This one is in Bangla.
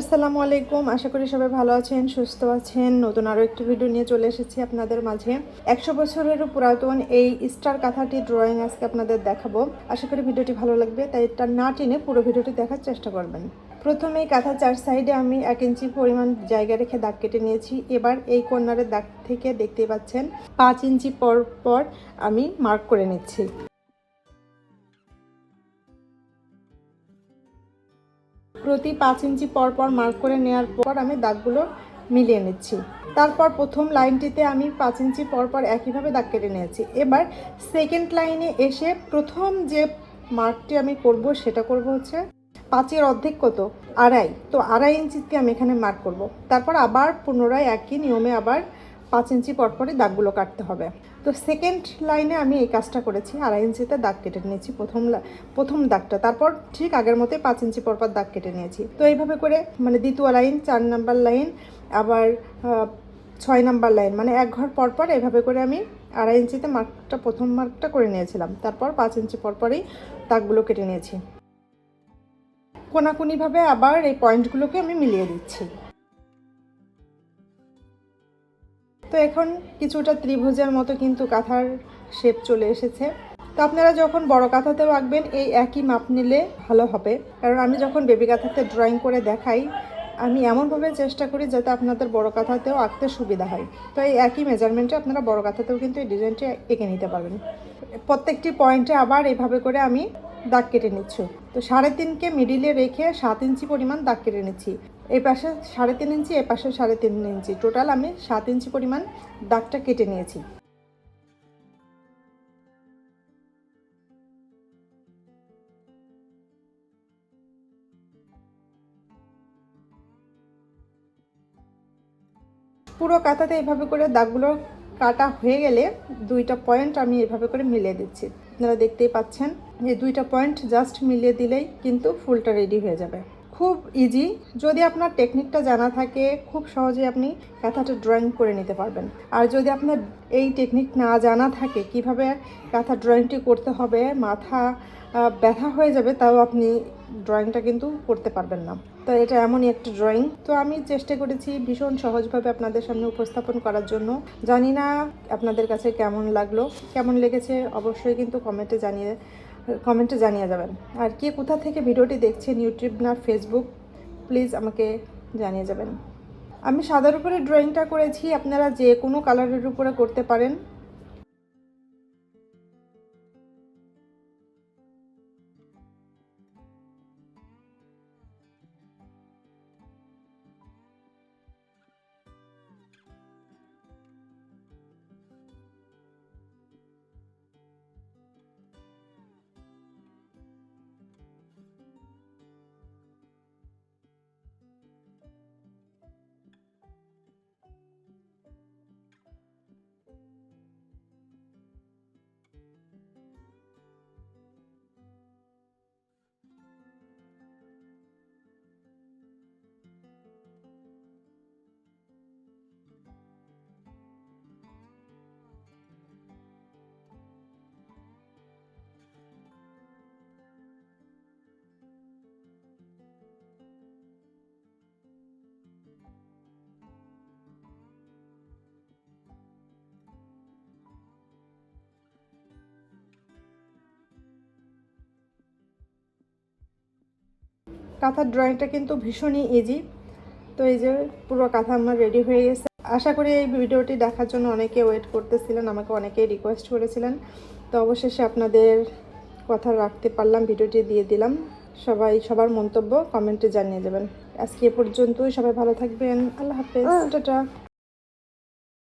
আসসালামু আলাইকুম। আশা করি সবাই ভালো আছেন, সুস্থ আছেন। নতুন আরও একটি ভিডিও নিয়ে চলে এসেছি আপনাদের মাঝে। একশো বছরেরও পুরাতন এই স্টার কাঁথাটি ড্রয়িং আজকে আপনাদের দেখাবো। আশা করি ভিডিওটি ভালো লাগবে, তাই এটা না টেনে পুরো ভিডিওটি দেখার চেষ্টা করবেন। প্রথমে কাঁথা চার সাইডে আমি এক ইঞ্চি পরিমাণ জায়গা রেখে দাগ কেটে নিয়েছি। এবার এই কর্নারের দাগ থেকে দেখতে পাচ্ছেন, পাঁচ ইঞ্চি পর পর আমি মার্ক করে নিচ্ছি। প্রতি পাঁচ ইঞ্চি পর পর মার্ক করে নেওয়ার পর আমি দাগগুলো মিলিয়ে নিচ্ছি। তারপর প্রথম লাইনটিতে আমি পাঁচ ইঞ্চি পর পর একইভাবে দাগ কেটে নিয়েছি। এবার সেকেন্ড লাইনে এসে প্রথম যে মার্কটি আমি করব সেটা করব হচ্ছে পাঁচের অর্ধেক কত? আড়াই। তো আড়াই ইঞ্চিতে আমি এখানে মার্ক করব। তারপর আবার পুনরায় একই নিয়মে আবার পাঁচ ইঞ্চি পরপরই দাগগুলো কাটতে হবে। তো সেকেন্ড লাইনে আমি এই কাজটা করেছি, আড়াই ইঞ্চিতে দাগ কেটে নিয়েছি প্রথম প্রথম দাগটা। তারপর ঠিক আগের মতোই পাঁচ ইঞ্চি পরপর দাগ কেটে নিয়েছি। তো এইভাবে করে মানে দ্বিতীয় লাইন চার নাম্বার লাইন আবার ছয় নাম্বার লাইন মানে এক ঘর পরপর এভাবে করে আমি আড়াই ইঞ্চিতে মার্কটা, প্রথম মার্কটা করে নিয়েছিলাম। তারপর পাঁচ ইঞ্চি পরপরই দাগগুলো কেটে নিয়েছি। কোনাকুনিভাবে আবার এই পয়েন্টগুলোকে আমি মিলিয়ে দিচ্ছি। তো এখন কিছুটা ত্রিভুজের মতো কিন্তু কাঁথার শেপ চলে এসেছে। তো আপনারা যখন বড় কাঁথাতেও আঁকবেন, এই একই মাপ নিলে ভালো হবে। কারণ আমি যখন বেবি কাঁথাতে ড্রয়িং করে দেখাই, আমি এমনভাবে চেষ্টা করি যাতে আপনাদের বড় কাঁথাতেও আঁকতে সুবিধা হয়। তো এই একই মেজারমেন্টে আপনারা বড় কাঁথাতেও কিন্তু এই ডিজাইনটি এঁকে নিতে পারবেন। প্রত্যেকটি পয়েন্টে আবার এভাবে করে আমি দাগ কেটে নিচ্ছি। তো সাড়ে তিনকে মিডিলে রেখে সাত ইঞ্চি পরিমাণ দাগ কেটে নিচ্ছি। এই পাশে সাড়ে তিন ইঞ্চি এ পাশে সাড়ে তিন ইঞ্চি। টোটাল আমি সাত ইঞ্চি পরিমাণ দাগটা কেটে নিয়েছি। পুরো কাঁথাতে এভাবে করে দাগগুলো কাটা হয়ে গেলে দুইটা পয়েন্ট আমি এভাবে করে মিলিয়ে দিচ্ছি। আপনারা দেখতেই পাচ্ছেন যে দুইটা পয়েন্ট জাস্ট মিলিয়ে দিলেই কিন্তু ফুলটা রেডি হয়ে যাবে। খুব ইজি যদি আপনার টেকনিকটা জানা থাকে, খুব সহজে আপনি কাঁথাটা ড্রয়িং করে নিতে পারবেন। আর যদি আপনার এই টেকনিক না জানা থাকে, কীভাবে কাঁথা ড্রয়িংটি করতে হবে, মাথা ব্যথা হয়ে যাবে, তাও আপনি ড্রয়িংটা কিন্তু করতে পারবেন না। তো এটা এমনই একটা ড্রয়িং তো আমি চেষ্টা করেছি ভীষণ সহজভাবে আপনাদের সামনে উপস্থাপন করার জন্য। জানি না আপনাদের কাছে কেমন লাগল। কেমন লেগেছে, অবশ্যই কিন্তু কমেন্টে জানিয়ে কমেন্টে জানিয়ে যাবেন। আর কে কোথা থেকে ভিডিওটি দেখছেন ইউটিউব না ফেসবুক প্লিজ আমাকে জানিয়ে যাবেন। আমি সাদার উপরে ড্রয়িংটা করেছি, আপনারা যে কোনো কালারের উপরে করতে পারেন। কাঁথার ড্রয়িংটা কিন্তু ভীষণই ইজি তো এই যে পুরো কাঁথা আমার রেডি হয়ে গেছে। আশা করি এই ভিডিওটি দেখার জন্য অনেকে ওয়েট করতেছিলেন আমাকে অনেকেই রিকোয়েস্ট করেছিলেন। তো অবশেষে আপনাদের কথা রাখতে পারলাম ভিডিওটি দিয়ে দিলাম। সবাই সবার মন্তব্য কমেন্টে জানিয়ে দেবেন। আজকে এ পর্যন্তই সবাই ভালো থাকবেন। আল্লাহ হাফেজ। টাটা।